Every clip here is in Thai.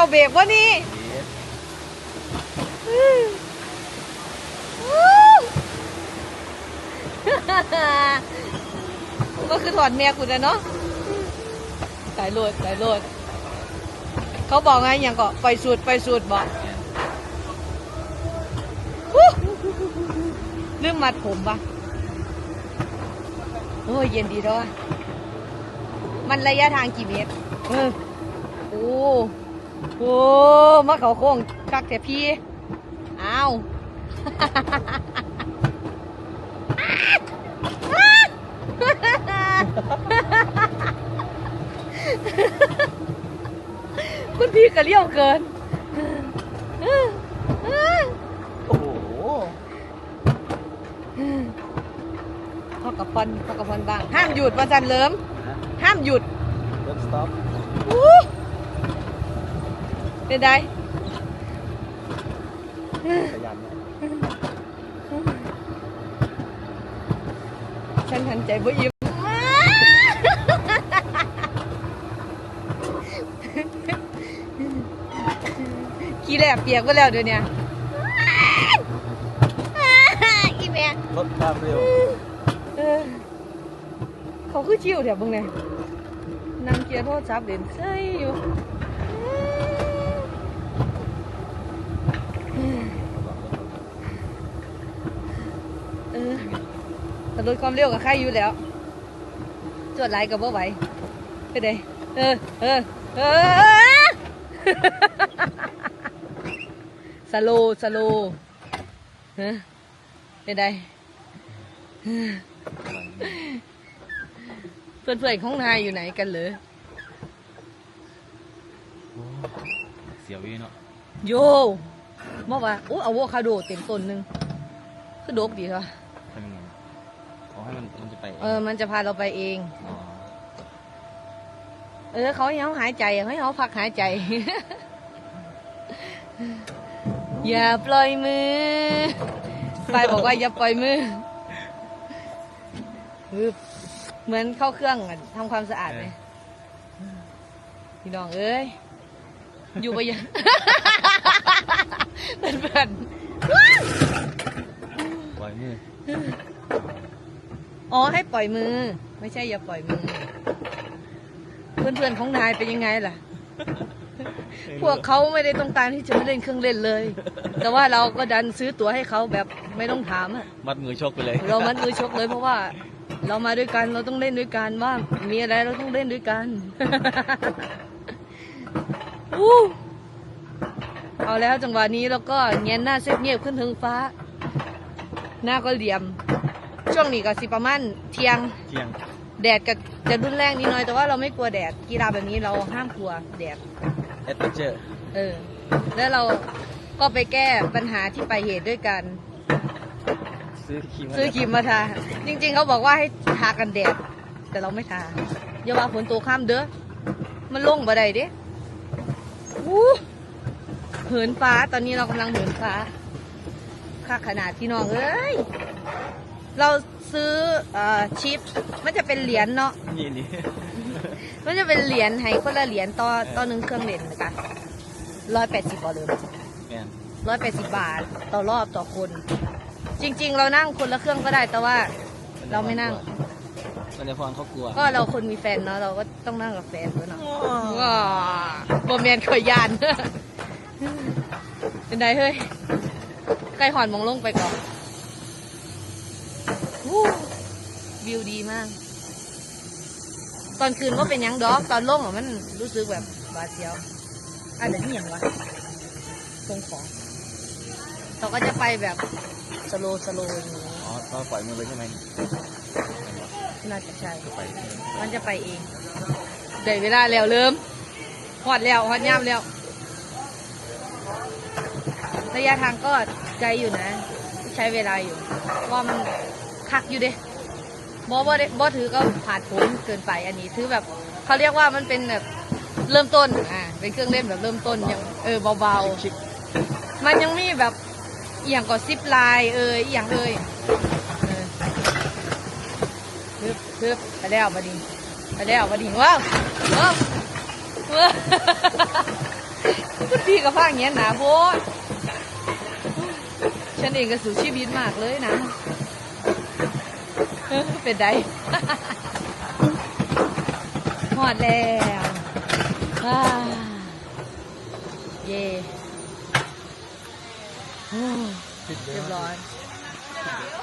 เจ้าเบรกวะนี่ก็คือถอดเมียคุณนะเนาะสายโหลดสายโหลด เขาบอกไงอย่างก็ไปสูดไปสูดบอกฮู้ลืมมัดผมปะโอ้ยเย็นดีด้วยมันระยะทางกี่เมตร เออ โอ้ โหมาเขาโค้งคักแต่พี่อ้าวคุณพี่ก็เลี้ยวเกิน โอ้โหเขากับฟันเขากับฟันบ้าง ห้ามหยุดวันจันทร์เลิม ห้ามหยุดรถสต็อปอู้ เป็นไงขยันนะฉันทันใจบ่อิ่มขี้แลบเปียกไปแล้วเดี๋ยวเนี้อีแม่รถความเร็วเออเขาคือชิวแถวบึงเนี่ยนั่งเกียร์โทษจับเด่นเซยอยู่เออ แต่ลดความเร็วกับใครอยู่แล้ว จวดไหลกับบ่ไหวไปเด้เออเออเออสโลว์สโลว์ฮะเป็นไดเพื่อนๆของนายอยู่ไหนกันเหรอโอ้เสียววิเนาะโยมอกว่าโอ้อะโวคาโดเต็มต้นหนึงคือโดบดีเหรอทำยังไงข อให้มันมันจะไปเออ มันจะพาเราไปเอง อ๋อเออเขาให้เขาหายใจเขาให้เขาพักหายใจ อย่าปล่อยมือไปายบอกว่าอย่าปล่อยมือฮึบเหมือนเข้าเครื่องอะทำความสะอาดเลยพี่น้องเอ้ยอยู่ไปยังเป็นเพื่อนปล่อยมือ อ๋อให้ปล่อยมือ ไม่ใช่อย่าปล่อยมือ เพื่อนๆของนายเป็นยังไงล่ะ พวกเขาไม่ได้ต้องการที่จะมาเล่นเครื่องเล่นเลย แต่ว่าเราก็ดันซื้อตั๋วให้เขาแบบไม่ต้องถามอะมัดมือชกไปเลย เรามัดมือชกเลยเพราะว่า เรามาด้วยกันเราต้องเล่นด้วยกันว่า มีอะไรเราต้องเล่นด้วยกันอู้เอาแล้วจังหวะนี้เราก็เงียนหน้าเซฟเงียบขึ้นถึงฟ้า หน้าก็เหลี่ยม ช่วงนี้ก็สิประมาณเที่ยง เที่ยง แดดก็จะรุนแรงนิดหน่อยแต่ว่าเราไม่กลัวแดดกีฬาแบบนี้เราห้ามกลัวแดด แอดเวนเจอร์ เออ แล้วเราก็ไปแก้ปัญหาที่ไปลายเหตุด้วยกัน ซื้อครีมซื้อครีมมาทา จริง ๆ เขาบอกว่าให้ทากันแดด แต่เราไม่ทาอย่าว่าฝนตกข้ามเด้อ มันลงบ่ได้เด้อู้เหินฟ้า ตอนนี้เรากำลังเหินฟ้าค่าขนาดพี่น้องเอ้ย เราซื้อเอ่อชิป มันจะเป็นเหรียญเนาะ นี่นี่มันจะเป็นเหรียญให้คนละเหรียญต่อต่อหนึ่งเครื่องเล่นนะคะร้อยแปดสิบต่อเดิมแมนร้อยแปดสิบบาทต่อรอบต่อคน จริง ๆ เรานั่งคนละเครื่องก็ได้แต่ว่า เราไม่นั่ง มันจะพรเขากลัวก็เราคนมีแฟนเนาะเราก็ต้องนั่งกับแฟนด้วยเนาะว้าโมเมนต์ขอยยาน เป็นไงเฮ้ยใกล้หอนมองลงไปก่อนวู้ วิวดีมาก ตอนคืนว่าเป็นหยังดอก ตอนลงอะมันรู้สึกแบบบาดเสียวอันนี้อหย่างวะตรงของเราก็จะไปแบบสโลสโลอย่างนี้อ๋อก็ปล่อยมือเลยใช่ไหมน่าจะใช่ก็ไปมันจะไปเองได้เวลาแล้วเริ่มหอดแล้วหอดย่ำแล้ว ระยะทางก็ไกลอยู่นะ ใช้เวลาอยู่ว่ามันคักอยู่เด้ บอบอได้บอถือก็ผ่านผลเกินไปอันนี้ถือแบบเขาเรียกว่ามันเป็นแบบเริ่มต้นอ่าเป็นเครื่องเล่นแบบเริ่มต้นยังเออเบาชิคๆมันยังมีแบบอหย่างก็ซิปไลน์เอออหย่างเอยเออฮึบฮึบไปแล้วบัดนี้ไปแล้วบัดนี้ว้าวว้าวว้าวคุณพี่กับฟ้าอย่างเงี้ยหนาโพดฉันเองก็สู่ชีวิตมากเลยนะ เป็นไดหอดแล้วเย่เรียบร้อย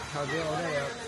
เขาเดียวได้แล้ว